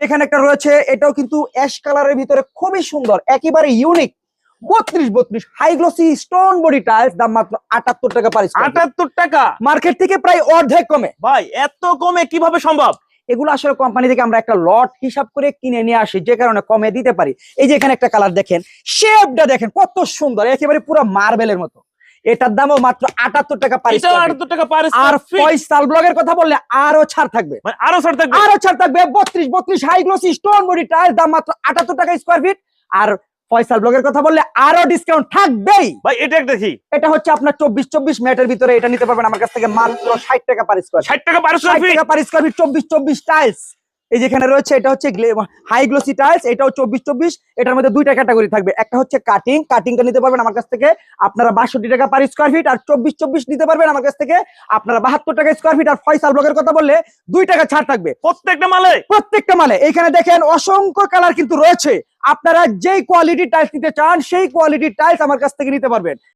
এখানে একটা রয়েছে এটাও কিন্তু অ্যাশ কালারের ভিতরে খুবই সুন্দর একেবারে ইউনিক বত্রিশ বত্রিশ high glossy stone body tiles দাম মাত্র আটাত্তর টাকা পারিস আটাত্তর টাকা? মার্কেট থেকে প্রায় অর্ধেক কমে। ভাই এত কমে কীভাবে সম্ভব? এগুলো আসলে কোম্পানি থেকে আমরা একটা লট হিসাব করে কিনে নিয়ে আসি যে কারণে কমে দিতে পারি। এই যে এখানে একটা কালার দেখেন শেপটা দেখেন কত সুন্দর একেবারে পুরো মার্বেলের মতো। এটার দামও মাত্র আটাত্তর টাকা পারিস আটাত্তর টাকা পার আর ফয়সাল ব্লগের কথা বললে আরও ছাড় থাকবে। মানে আরও ছাড় থাকবে। আরও ছাড় থাকবে। বত্রিশ বত্রিশ high glossy stone body tiles দাম মাত্র আটাত্তর টাকা স্কোয়ার ফিট আর ফয়সাল ব্লগের কথা বললে আরও ডিসকাউন্ট থাকবেই। ভাই এটা একটা দেখি। এটা হচ্ছে আপনার চব্বিশ চব্বিশ মিনিটের ভিতরে এটা নিতে পারবেন আমার কাছ থেকে মাত্র ষাট টাকা পার স্কোয়ার ষাট পার টাকা পার স্কোয়ার ফিট চব্বিশ চব্বিশ টাইলস এই যেখানে রয়েছে এটা হচ্ছে হাই গ্লোসি টাইলস এটাও চব্বিশ চব্বিশ এটার মধ্যে দুইটা ক্যাটাগরি থাকবে। একটা হচ্ছে কাটিং কাটিংটা নিতে পারবেন আমার কাছ থেকে আপনারা বাষট্টি টাকা পার স্কোয়ার ফিট আর চব্বিশ চব্বিশ নিতে পারবেন আমার কাছ থেকে আপনারা বাহাত্তর টাকা স্কোয়ার ফিট আর ফয়সাল ব্লকের কথা বললে দুই টাকা ছাড় থাকবে। প্রত্যেকটা মালে? প্রত্যেকটা মালে। এখানে দেখেন অসংখ্য কালার কিন্তু রয়েছে। আপনারা যেই কোয়ালিটির টাইলস নিতে চান সেই কোয়ালিটির টাইলস আমার কাছ থেকে নিতে পারবেন।